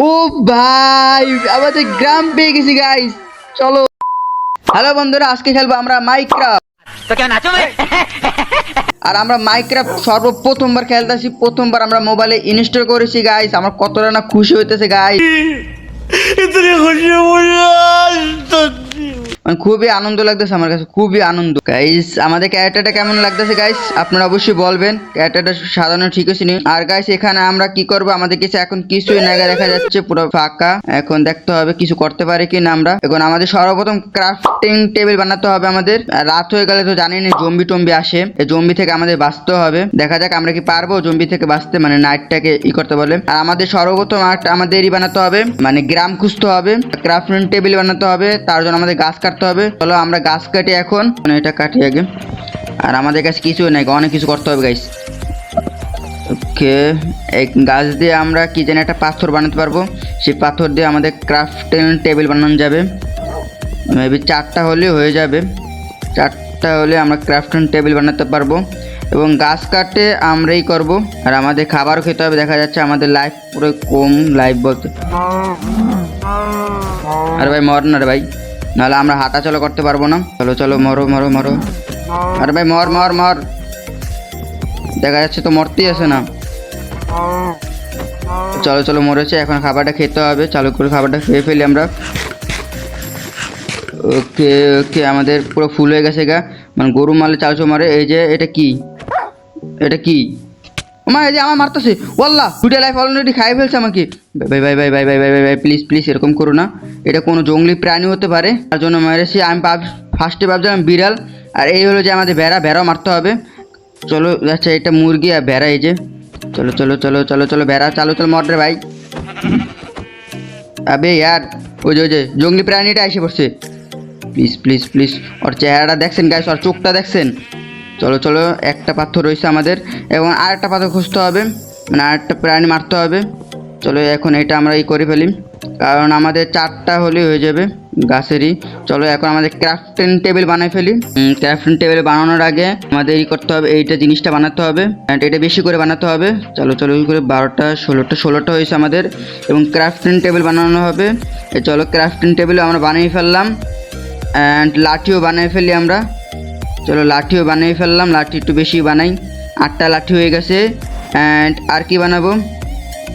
ও ভাই আমাদের গ্রাম পেয়ে গেছি গাইস চলো। হ্যালো বন্ধুরা আজকে খেলব আমরা মাইক্রাফট তো কেন আছো আর আমরা মাইক্রাফট সর্বপ্রথমবার খেলতেছি প্রথমবার আমরা মোবাইলে ইনস্টল করেছি গাইস আমার কতটা না খুশি হইতেছে গাইস ইতনি খুশি মানে খুবই আনন্দ লাগতেছে আমার কাছে, খুবই আনন্দ। গাইস আমাদের ক্যারেক্টারটা কেমন লাগতেছে গাইস আপনারা অবশ্যই বলবেন। ক্যারেক্টারটা সাধারণ ঠিক আছে নি? আর গাইস এখানে আমরা কি করব? আমাদের কাছে এখন কিছুই নাগা দেখা যাচ্ছে পুরো ফাঁকা। এখন দেখতে হবে কিছু করতে পারি কি না আমরা। এখন আমাদের সর্বপ্রথম ক্রাফটিং টেবিল বানাতে হবে আমাদের। রাত হয়ে গেলে তো জানেনই জম্বি টম্বি আসে। এই জম্বি থেকে আমাদের বাঁচতে হবে। দেখা যাক আমরা কি পারব জম্বি থেকে বাঁচতে মানে নাইটটাকে ই করতে বলে আর আমাদের সর্বপ্রথম আমাদেরই বানাতে হবে। মানে গ্রাম খুঁজতে হবে ক্রাফটিং টেবিল বানাতে হবে। তার জন্য আমাদের গাছ কাটতে হবে। চলো আমরা গাছ কাটি এখন। মানে এটা কাটি আগে। আর আমাদের কাছে কিছু নাই, অনেক কিছু করতে হবে গাইস ওকে, এই গাছ দিয়ে আমরা কি জানি একটা পাথর বানাতে পারব। সেই পাথর দিয়ে আমাদের ক্রাফটিং টেবিল বানানো যাবে। মেবি চারটা হলে হয়ে যাবে। চারটা হলে আমরা ক্রাফটিং টেবিল বানাতে পারব। এবং গাছ কাটে আমরাই করব। আর আমাদের খাবারও খেতে হবে। দেখা যাচ্ছে আমাদের লাইফ পুরো কম লাইফ বলতে। আরে ভাই মর না রে ভাই। নাহলে আমরা হাঁটা চলা করতে পারব না। চলো চলো, মরো মরো মরো। আরে ভাই, মর মর মর। দেখা যাচ্ছে তো মরতেই আছে না। চলো চলো, মরেছে। এখন খাবারটা খেতে হবে। চালু করে খাবারটা খেয়ে ফেলি আমরা। ওকে ওকে, আমাদের পুরো ফুল হয়ে গেছে গা। মানে গরু মারলে চালচো মারে। এই যে, এটা কি? এটা কি? আমার এই যে আমার মারতেছে। ওল্লা দুটা লাইফ অলরেডি খাই ফেলছে আমাকে। ভাই ভাই ভাই ভাই ভাই ভাই ভাই প্লিজ প্লিজ এরকম করো না। এটা কোনো জঙ্গলি প্রাণী হতে পারে। তার জন্য মেরেছি আমি ভাব ফার্স্টে ভাবছিলাম বিড়াল। আর এই হলো যে আমাদের ভেড়া, ভেড়াও মারতে হবে। চলো আচ্ছা এটা মুরগি আর ভেড়া এই যে। চলো চলো চলো চলো চলো, ভেড়া, চালো, চলো মর্ডার ভাই। আবে ইয়ার, ওই যে ওই যে, জঙ্গলি প্রাণীটা এসে পড়ছে। প্লিজ প্লিজ প্লিজ ওর চেহারাটা দেখছেন গাইস ওর চোখটা দেখছেন। চলো চলো, একটা পাথর রয়েছে আমাদের, এবং আরেকটা পাথর খুঁজতে হবে মানে আরেকটা প্রাণী মারতে হবে। চলো, এখন এটা আমরা ই করে ফেলি, কারণ আমাদের চারটা হলে হয়ে যাবে গাছেরই। চলো, এখন আমাদের ক্রাফটিং টেবিল বানাই ফেলি। ক্রাফটিং টেবিল বানানোর আগে আমাদের ই করতে হবে, এইটা জিনিসটা বানাতে হবে, and এটা বেশি করে বানাতে হবে। চলো চলো করে বারোটা, ষোলোটা ষোলোটা হয়েছে আমাদের, এবং ক্রাফটিং টেবিল বানানো হবে। চলো, ক্রাফটিং টেবিল আমরা বানিয়ে ফেললাম অ্যান্ড লাঠিও বানিয়ে ফেলি আমরা। চলো লাঠিও বানিয়ে ফেললাম, লাঠি একটু বেশি বানাই। আটটা লাঠি হয়ে গেছে অ্যান্ড আর কি বানাবো?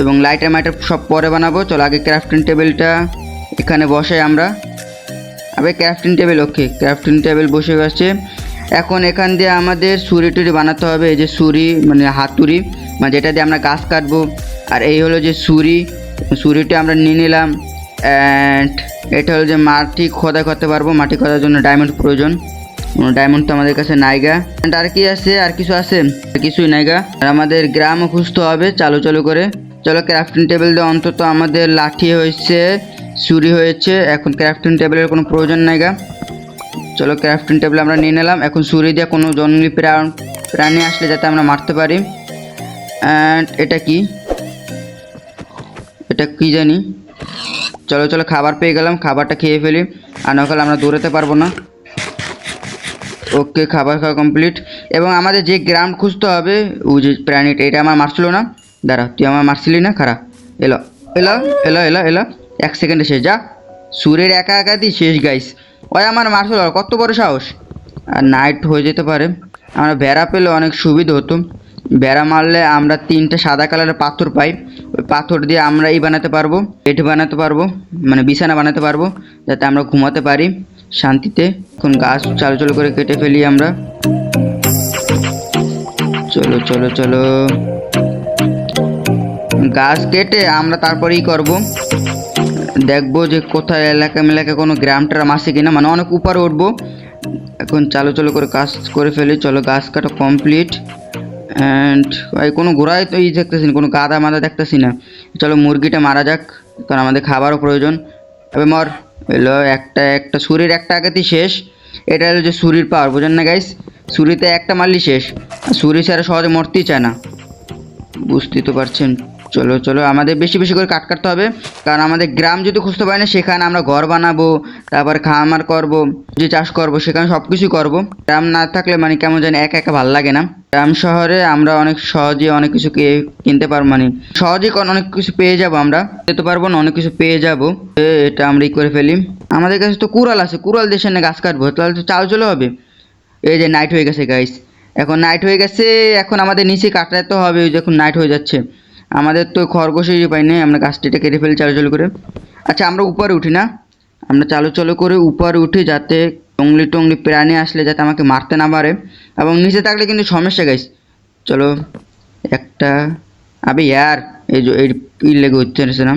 এবং লাইটার মাইটার সব পরে বানাবো। চলো আগে ক্রাফটিং টেবিলটা এখানে বসাই আমরা। আবে crafting table okay crafting table বসে গেছে। এখন এখান দিয়ে আমাদের ছুরি টুরি বানাতে হবে, এই যে ছুরি মানে হাতুড়ি মানে যেটা দিয়ে আমরা গাছ কাটবো। আর এই হলো যে ছুরি, ছুরিটা আমরা নিয়ে নিলাম অ্যান্ড এটা হলো যে মাটি খোদা করতে পারব, মাটি খোদার জন্য ডায়মন্ড প্রয়োজন। ডায়মন্ড তো আমাদের কাছে নাইগা আর কি আছে? আর কিছু আছে? কিছুই নাইগা আর আমাদের গ্রামও খুঁজতে হবে, চালু চালু করে। চলো ক্রাফটিং টেবিল দিয়ে অন্তত আমাদের লাঠি হয়েছে চুরি হয়েছে। এখন ক্রাফটিং টেবিলের কোনো প্রয়োজন নাইগা চলো ক্রাফটিং টেবিল আমরা নিয়ে নিলাম। এখন ছুরি দিয়ে কোনো জঙ্গলি প্রা- প্রাণী আসলে যাতে আমরা মারতে পারি। অ্যান্ড এটা কি? এটা কি জানি? চলো চলো খাবার পেয়ে গেলাম। খাবারটা খেয়ে ফেলি। আর নকল আমরা দৌড়াতে পারব না। ওকে খাবার খাওয়া কমপ্লিট এবং আমাদের যে গ্রাউন্ড খুঁজতে হবে ওই যে প্রাণীটা এটা আমার মারছিল না। দাঁড়া, তুই আমার মারছিলি না? খারাপ এলো এলো এলো এলো এলো। এক সেকেন্ডে শেষ, যা। সুরের একা একা দিয়ে শেষ গাইস ওই আমার মারছিল, কত বড় সাহস। আর নাইট হয়ে যেতে পারে। আমরা ভেড়া পেলে অনেক সুবিধা হতো। ভেড়া মারলে আমরা তিনটে সাদা কালারের পাথর পাই। ওই পাথর দিয়ে আমরা এই বানাতে পারব, পেট বানাতে পারব মানে বিছানা বানাতে পারব, যাতে আমরা ঘুমাতে পারি। শান্তিতে। এখন গাছ চালু চালু করে কেটে ফেলি আমরা। চলো চলো চলো। গাছ কেটে আমরা তারপরেই করব। দেখব যে কোথায় এলাকা মেলাকা কোনো গ্রাম ট্রাম আছে কিনা। মানে অনেক উপরে উঠবো। এখন চালু চালু করে কাজ করে ফেলি। চলো গাছ কাটা কমপ্লিট। অ্যান্ড কোনো ঘোড়ায় তো ই দেখতেছি না, কোনো গাদা মাদা দেখতেছি না। চলো মুরগিটা মারা যাক, কারণ আমাদের খাবারও প্রয়োজন। এবার মর। এলো একটা একটা সুরির একটা আগেতেই শেষ। এটা হলো যে সুরির পাওয়ার, বোঝেন না গাইস সুরিতে একটা মারলি শেষ। ছুরি ছাড়া সহজে মরতেই চায় না। বুঝতেই তো পারছেন। চলো চলো, আমাদের বেশি বেশি করে কাট কাটতে হবে। কারণ আমাদের গ্রাম যদি খুঁজতে পারি না, সেখানে আমরা ঘর বানাবো, তারপর খামার করব, যে চাষ করব, সেখানে সব কিছুই করব। গ্রাম না থাকলে মানে কেমন জানি একা একা ভালো লাগে না। গ্রাম শহরে আমরা অনেক সহজে অনেক কিছু কিনতে পারব মানে সহজে অনেক কিছু পেয়ে যাব আমরা। যেতে পারব না, অনেক কিছু পেয়ে যাব। এটা আমরা ই করে ফেলি। আমাদের কাছে তো কুড়াল আছে, কুড়াল দেশে না গাছ কাটবো, তাহলে তো চাল চলে হবে। এই যে নাইট হয়ে গেছে গাইস এখন নাইট হয়ে গেছে, এখন আমাদের নিচে কাটাতে হবে, ওই যখন নাইট হয়ে যাচ্ছে। আমাদের তো খরগোশের উপায় নেই, আমরা গাছটিটা কেটে ফেলি চালু চালু করে। আচ্ছা আমরা উপরে উঠি না? আমরা চালু চালু করে উপরে উঠি যাতে টংলি টংলি প্রাণী আসলে যাতে আমাকে মারতে না পারে। এবং নিচে থাকলে কিন্তু সমস্যা গাইস চলো, একটা আবে ইয়ার, এই যে, এই লেগে না?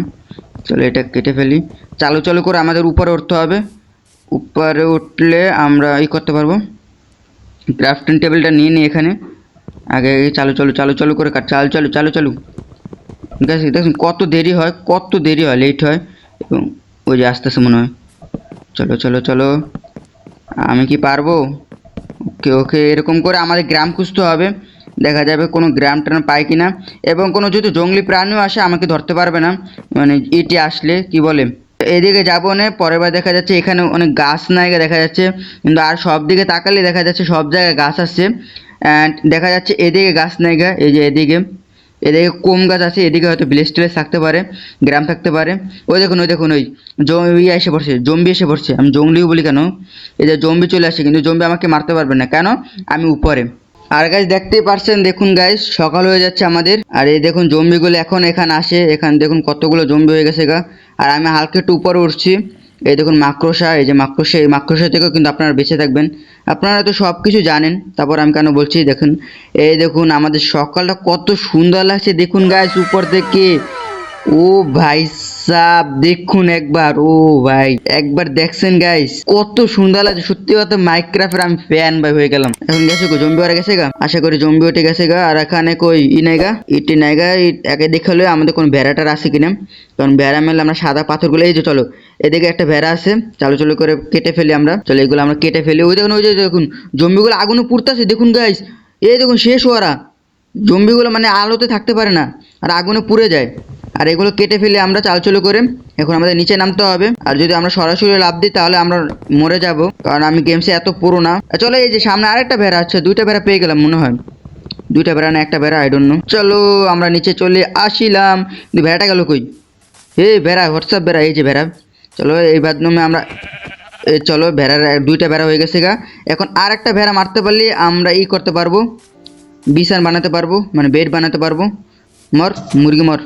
চলো, এটা কেটে ফেলি। চালু চালু করে আমাদের উপরে উঠতে হবে। উপরে উঠলে আমরা ই করতে পারব। ক্রাফটিং টেবিলটা নিয়ে নিই এখানে। আগে চালু চালু চালু চালু করে চালু চালু চালু চালু। আছে দেখুন কত দেরি হয়, কত দেরি হয় লেট হয়, এবং ওই যে আস্তে আস্তে মনে হয়, চলো চলো চলো, আমি কি পারব? ওকে ওকে, এরকম করে আমাদের গ্রাম খুঁজতে হবে, দেখা যাবে কোনো গ্রাম ট্রাম পাই কিনা, এবং কোনো যদি জঙ্গলি প্রাণীও আসে, আমাকে ধরতে পারবে না মানে এটি আসলে, কি বলে, এদিকে যাব না, পরের বার দেখা যাচ্ছে এখানে অনেক গাছ নায়গা দেখা যাচ্ছে, কিন্তু আর সব দিকে তাকালে দেখা যাচ্ছে সব জায়গায় গাছ আসছে অ্যান্ড দেখা যাচ্ছে এদিকে গাছ নায়গা এই যে এদিকে এদিকে কম গাছ আছে, এদিকে হয়তো ভিলেজ টিলেজ থাকতে পারে, গ্রাম থাকতে পারে। ওই দেখুন ওই দেখুন, ওই জম্বি এসে পড়ছে, জম্বি এসে পড়ছে। আমি জঙ্গলিও বলি কেন? এই যে জম্বি চলে আসে কিন্তু জম্বি আমাকে মারতে পারবে না। কেন? আমি উপরে। আর গাছ দেখতেই পারছেন, দেখুন গাইস সকাল হয়ে যাচ্ছে আমাদের। আর এই দেখুন, জম্বিগুলো এখন এখানে আসে। এখানে দেখুন কতগুলো জম্বি হয়ে গেছে গা। আর আমি হালকা একটু উপরে উঠছি। এই দেখুন মাকড়সা এই যে মাকড়সা এই মাকড়সা থেকেও কিন্তু আপনারা বেঁচে থাকবেন। আপনারা তো সব কিছু জানেন, তারপর আমি কেন বলছি, দেখুন। এই দেখুন, আমাদের সকালটা কত সুন্দর লাগছে, দেখুন গাছ উপর থেকে। ও ভাই সাব দেখুন একবার। ও ভাই, একবার দেখছেন গাইস কত সুন্দর লাগছে। সত্যি কথা মাইক্রাফের আমি ফ্যান ভাই হয়ে গেলাম। এখন গেছে গো জম্বি ওরা গেছে গা? আশা করি জম্বি উঠে গেছে গা। আর এখানে কই? ই নাইগা ইটি নাইগা ই- একে দেখে আমাদের কোন ভেড়াটার আছে কিনা? কারণ ভেড়া মেলে আমরা সাদা পাথরগুলো, এই যে চলো, এদিকে একটা ভেড়া আছে। চালু চালু করে কেটে ফেলি আমরা। চলো, এগুলো আমরা কেটে ফেলি। ওই দেখুন, ওই যে, দেখুন জম্বিগুলো আগুনে পুড়তেছে। দেখুন গাইস এই দেখুন, শেষ ওরা জম্বিগুলো মানে আলোতে থাকতে পারে না, আর আগুনে পুড়ে যায়। আর এগুলো কেটে ফেলে আমরা চালচলো করে এখন আমাদের নিচে নামতে হবে। আর যদি আমরা সরাসরি লাভ দিই, তাহলে আমরা মরে যাব। কারণ আমি গেমসে এত পুরো না। চলো এই যে সামনে আরেকটা ভেড়া আছে, দুইটা ভেড়া পেয়ে গেলাম মনে হয়। দুইটা ভেড়া না, একটা ভেড়া আই ডোন্ট নো চলো আমরা নিচে চলে আসিলাম। ভেড়াটা গেল কই? হে ভেড়া হোয়াটসঅ্যাপ ভেড়া, এই যে ভেড়া। চলো এই বাদনমে আমরা এই চলো, ভেড়ার দুইটা ভেড়া হয়ে গেছে গা। এখন আর একটা ভেড়া মারতে পারলে আমরা ই করতে পারব। বিছান বানাতে পারব মানে বেড বানাতে পারব। মর, মুরগি মর।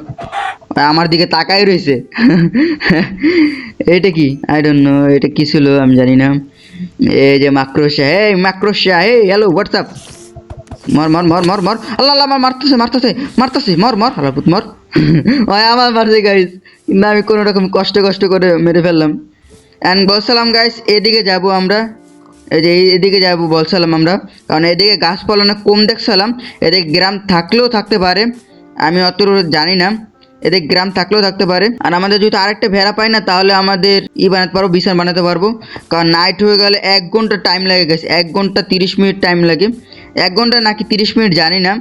আমার দিকে তাকাই রয়েছে। এটা কি? আই ডোন্ট নো এটা কি ছিল আমি জানি না। এই যে মাক্রোশা হে মাক্রোশা হে হ্যালো হোয়াটসঅ্যাপ মর মর মর মর মর। আল্লাহ আল্লাহ আমার মারতেছে মারতেছে মারতেছে, মর মর, আল্লাহ, পুত, মর। ওই আমার মারছে গাইস কিন্তু আমি কোনো রকম কষ্ট কষ্ট করে মেরে ফেললাম। অ্যান্ড বলছিলাম গাইস এদিকে যাব আমরা। এই যে এদিকে যাব বলছিলাম আমরা। কারণ এদিকে গাছপালা অনেক কম দেখছিলাম। এদিকে গ্রাম থাকলেও থাকতে পারে। আমি অত জানি না। এদিকে গ্রাম থাকলেও থাকতে পারে। আর আমাদের যদি আরেকটা ভেড়া পাই না, তাহলে আমাদের ই বানাতে পারব বিছান বানাতে পারব। কারণ নাইট হয়ে গেলে এক ঘণ্টা টাইম লাগে গেছে এক ঘণ্টা তিরিশ মিনিট টাইম লাগে। এক ঘণ্টা নাকি তিরিশ মিনিট জানি না,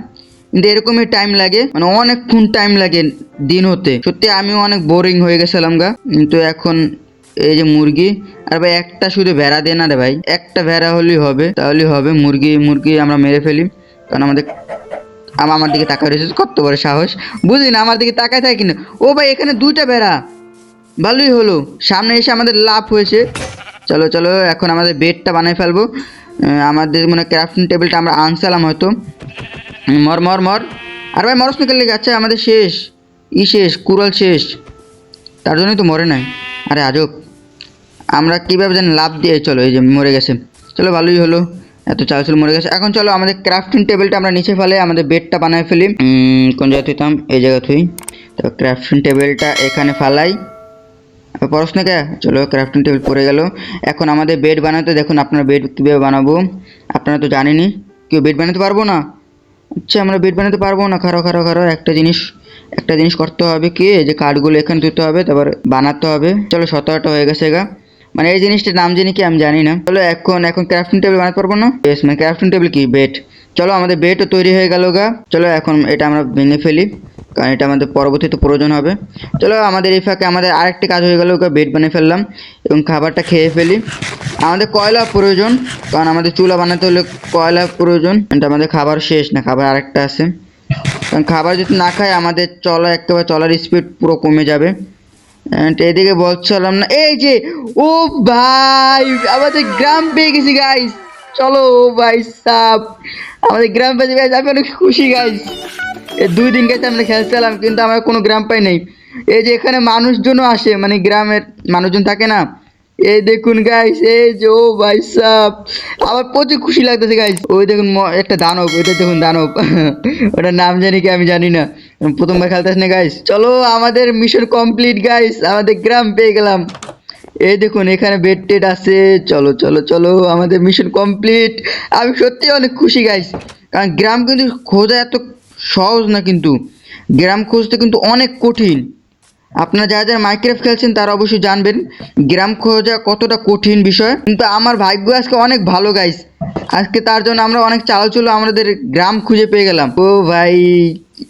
কিন্তু এরকমই টাইম লাগে। মানে অনেকক্ষণ টাইম লাগে দিন হতে। সত্যি আমিও অনেক বোরিং হয়ে গেছিলাম গা। কিন্তু এখন এই যে মুরগি, আর ভাই একটা শুধু ভেড়া দে না রে ভাই, একটা ভেড়া হলেই হবে। তাহলেই হবে মুরগি মুরগি আমরা মেরে ফেলি। কারণ আমাদের আম- আমার দিকে তাকায় রয়েছে। কত বড় সাহস। বুঝলি না আমার দিকে তাকায় থাকে কিনা? ও ভাই, এখানে দুইটা বেড়া। ভালোই হলো। সামনে এসে আমাদের লাভ হয়েছে। চলো চলো, এখন আমাদের বেডটা বানিয়ে ফেলব। আমাদের মানে ক্রাফটিং টেবিলটা আমরা আনসালাম হয়তো। মর মর মর। আর ভাই, মরস নিকাল লেগে যাচ্ছে আমাদের শেষ। ই শেষ, কুড়াল শেষ। তার জন্যই তো মরে নাই। আরে আজব। আমরা কীভাবে জানি লাভ দিয়ে চলো, এই যে মরে গেছে। চলো, ভালোই হলো। এত চাল চুল মরে গেছে। এখন চলো আমাদের ক্রাফটিং টেবিলটা আমরা নিচে ফেলে, আমাদের বেডটা বানায় ফেলি। কোন জায়গায় থুইতাম? এই জায়গা থুই। তো ক্রাফটিং টেবিলটা এখানে ফালাই। পরশ না কে চলো ক্রাফটিং টেবিল পড়ে গেল। এখন আমাদের বেড বানাতে, দেখুন আপনারা বেড কীভাবে বানাবো। আপনারা তো জানেনই, কেউ বেড বানাতে পারব না? আচ্ছা আমরা বেড বানাতে পারব না। খারো খারো খারো একটা জিনিস একটা জিনিস করতে হবে কি? যে কাঠগুলো এখানে তুলতে হবে, তারপর বানাতে হবে। চলো সতেরোটা হয়ে গেছে গা। মানে এই জিনিসটার নাম জানি কি আমি জানি না। চলো এখন এখন ক্রাফটিং টেবিল বানাতে পারব না? বেশ মানে ক্রাফটিং টেবিল কি? বেড চলো আমাদের বেডও তৈরি হয়ে গেল গা। চলো এখন এটা আমরা ভেঙে ফেলি, কারণ এটা আমাদের পরবর্তীতে প্রয়োজন হবে। চলো আমাদের এই ফাঁকে আমাদের আরেকটি কাজ হয়ে গেল বেড বানিয়ে ফেললাম এবং খাবারটা খেয়ে ফেলি। আমাদের কয়লা প্রয়োজন, কারণ আমাদের চুলা বানাতে হলে কয়লা প্রয়োজন। এটা আমাদের খাবার শেষ না, খাবার আরেকটা আছে। কারণ খাবার যদি না খাই, আমাদের চলা একেবারে চলার স্পিড পুরো কমে যাবে। এদিকে বলছিলাম না। এই যে, ও ভাই, আমাদের গ্রাম পেয়ে গেছি গাইস চলো, ও ভাই, সাপ। আমাদের গ্রাম পেয়েছি গাইস আমি অনেক খুশি গাইস দুই দিন গেছে আমরা খেলছিলাম কিন্তু আমরা কোনো গ্রাম পাই নাই। এই যে, এখানে মানুষজনও আসে মানে গ্রামের মানুষজন থাকে না। এই দেখুন গাইস এই যে, ও ভাই, সাপ। আমার প্রচুর খুশি লাগতেছে গাইস ওই দেখুন একটা দানব ওইটা দেখুন, দানব। ওটার নাম জানি কি, আমি জানি না। প্রথমবার খেলতেছ না গাইস চলো, আমাদের মিশন কমপ্লিট গাইস আমাদের গ্রাম পেয়ে গেলাম। এই দেখুন, এখানে বেড টেড আছে। চলো চলো চলো, আমাদের মিশন কমপ্লিট আমি সত্যি অনেক খুশি গাইস কারণ গ্রাম কিন্তু খোঁজা এত সহজ না কিন্তু। গ্রাম খুঁজতে কিন্তু অনেক কঠিন। আপনারা যারা যারা মাইক্রাফট খেলছেন, তারা অবশ্যই জানবেন গ্রাম খোঁজা কতটা কঠিন বিষয়। কিন্তু আমার ভাগ্য আজকে অনেক ভালো গাইস আজকে তার জন্য আমরা অনেক চাল চলো আমাদের গ্রাম খুঁজে পেয়ে গেলাম। ও ভাই,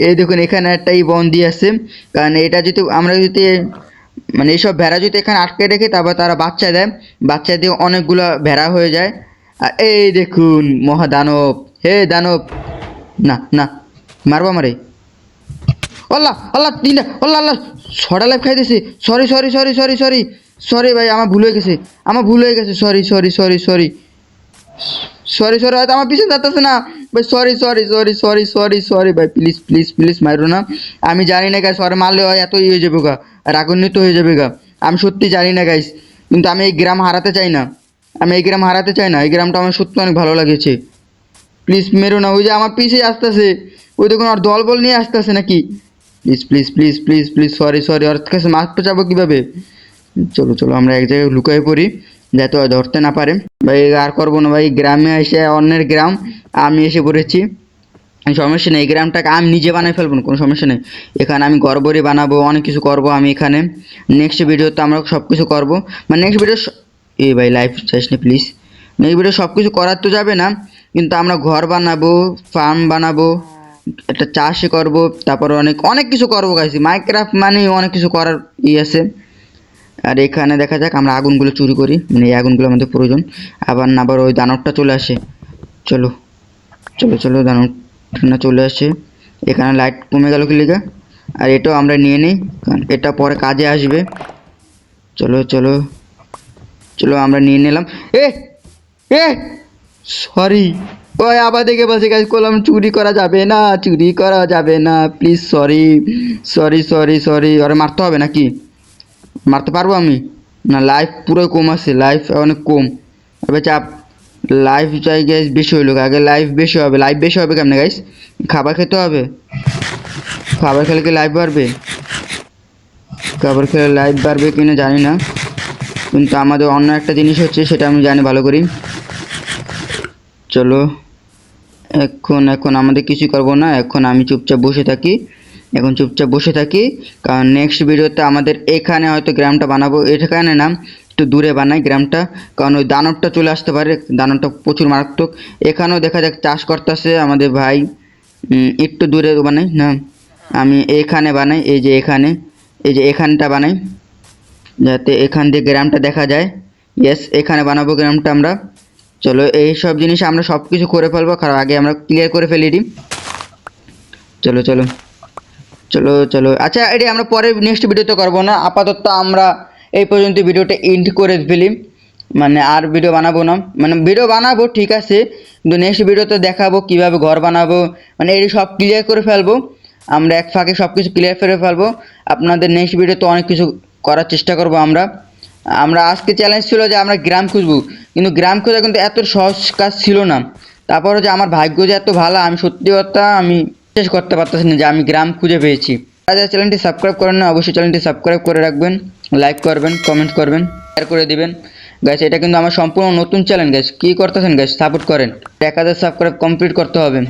এই দেখুন, এখানে একটাই বন্দি আছে। কারণ এটা যদি আমরা যদি মানে এইসব ভেড়া যদি এখানে আটকে রেখে তারপর তারা বাচ্চা দেয়, বাচ্চা দিয়ে অনেকগুলো ভেড়া হয়ে যায়। আর এই দেখুন মহা দানব হে দানব! না না, মারবো আমারে আল্লাহ আল্লাহ তিনটা আল্লাহ আল্লাহ। ছটা লাইফ খাইতেছে sorry sorry sorry sorry sorry sorry ভাই, আমার ভুল হয়ে গেছে। আমার ভুল হয়ে গেছে। Sorry sorry sorry sorry sorry sorry হয়তো আমার পিছনে যাচ্ছে না। ভাই sorry sorry sorry sorry sorry sorry ভাই প্লিজ প্লিজ প্লিজ মারো না। আমি জানি না গাইস সরি মারলে হয় এত ইয়ে হয়ে যাবে গা। রাগান্বিত হয়ে যাবে গা। আমি সত্যি জানি না গাইস কিন্তু আমি এই গ্রাম হারাতে চাই না। আমি এই গ্রাম হারাতে চাই না। এই গ্রামটা আমার সত্যি অনেক ভালো লাগেছে। প্লিজ মেরো না। ওই যে আমার পিছিয়ে আসতেছে। ওই দেখুন আর দল বল নিয়ে আসতেছে নাকি? Please please please please please sorry sorry ওর কাছে মারতে যাব কীভাবে? চলো চলো, আমরা এক জায়গায় লুকিয়ে পড়ি, যাতে ধরতে না পারে। ভাই, আর করব না, ভাই, গ্রামে এসে অন্যের গ্রাম আমি এসে পড়েছি। সমস্যা নেই, এই গ্রামটাকে আমি নিজে বানাই ফেলব কোনো সমস্যা নেই। এখানে আমি গড়বড়ি বানাবো, অনেক কিছু করব আমি এখানে। নেক্সট ভিডিওতে আমরা সব কিছু করব। মানে নেক্সট ভিডিও এ ভাই লাইভ চাইস না প্লিজ নেক্সট ভিডিও সব কিছু করার তো যাবে না, কিন্তু আমরা ঘর বানাবো ফার্ম বানাবো। একটা চাষ করব, তারপর অনেক অনেক কিছু করব গাইছি। মাইক্রাফট মানে অনেক কিছু করার ই আছে। আর এখানে দেখা যাক আমরা আগুনগুলো চুরি করি মানে এই আগুনগুলো আমাদের প্রয়োজন। আবার না, আবার ওই দানবটা চলে আসে। চলো চলো চলো, দানবটা চলে আসে। এখানে লাইট কমে গেল কি লিগা? আর এটাও আমরা নিয়ে নিই এটা পরে কাজে আসবে। চলো চলো চলো, আমরা নিয়ে নিলাম। এ এ সরি ওই আবার দেখে বলছে কাজ করলাম চুরি করা যাবে না, চুরি করা যাবে না please sorry sorry sorry sorry ওরে মারতে হবে নাকি? মারতে পারব আমি? না লাইফ পুরো কম আছে লাইফ অনেক কম। এবার চাপ লাইফ চাই গ্যাস বেশি হইল। আগে লাইফ বেশি হবে লাইফ বেশি হবে কেমনে গাইস খাবার খেতে হবে? খাবার খেলে কি লাইফ বাড়বে? খাবার খেলে লাইফ বাড়বে কিনা জানি না। কিন্তু আমাদের অন্য একটা জিনিস হচ্ছে, সেটা আমি জানি, ভালো করি। চলো। এখন এখন আমাদের কিছু করব না। এখন আমি চুপচাপ বসে থাকি। এখন চুপচাপ বসে থাকি। কারণ নেক্সট ভিডিওতে আমাদের এখানে হয়তো গ্রামটা বানাবো। এখানে না, একটু দূরে বানাই গ্রামটা। কারণ ওই দানবটা চলে আসতে পারে। দানবটা প্রচুর মারাত্মক। এখানেও দেখা যাক চাষ করতেছে আমাদের ভাই। একটু দূরে বানাই, না? আমি এখানে বানাই, এই যে এখানে। এই যে এখানটা বানাই। যাতে এখান দিয়ে গ্রামটা দেখা যায়। ইয়েস এখানে বানাবো গ্রামটা আমরা। চলো, এই সব জিনিস আমরা সব কিছু করে ফেলব কারণ আগে আমরা ক্লিয়ার করে ফেলি এটি। চলো চলো চলো চলো। আচ্ছা এটি আমরা পরে নেক্সট ভিডিওতে করব না, আপাতত আমরা এই পর্যন্ত ভিডিওটা এন্ড করে ফেলি। মানে আর ভিডিও বানাবো না। মানে ভিডিও বানাবো, ঠিক আছে, কিন্তু নেক্সট ভিডিওতে দেখাবো কীভাবে ঘর বানাবো। মানে এটি সব ক্লিয়ার করে ফেলব। আমরা এক ফাঁকে সব কিছু ক্লিয়ার করে ফেলব। আপনাদের নেক্সট ভিডিওতে অনেক কিছু করার চেষ্টা করব আমরা। আমরা আজকে চ্যালেঞ্জ ছিল যে আমরা গ্রাম খুঁজবো, কিন্তু গ্রাম খোঁজা কিন্তু এত সহজ কাজ ছিল না। তারপর হচ্ছে আমার ভাগ্য যে এত ভালো, আমি সত্যি কথা আমি শেষ করতে পারতেছি না যে আমি গ্রাম খুঁজে পেয়েছি। যারা চ্যানেলটি সাবস্ক্রাইব করেন না অবশ্যই চ্যানেলটি সাবস্ক্রাইব করে রাখবেন লাইক করবেন কমেন্ট করবেন শেয়ার করে দিবেন। গ্যাস এটা কিন্তু আমার সম্পূর্ণ নতুন চ্যানেল গ্যাস কী করতেছেন গ্যাস সাপোর্ট করেন। এক হাজার সাবস্ক্রাইব কমপ্লিট করতে হবে।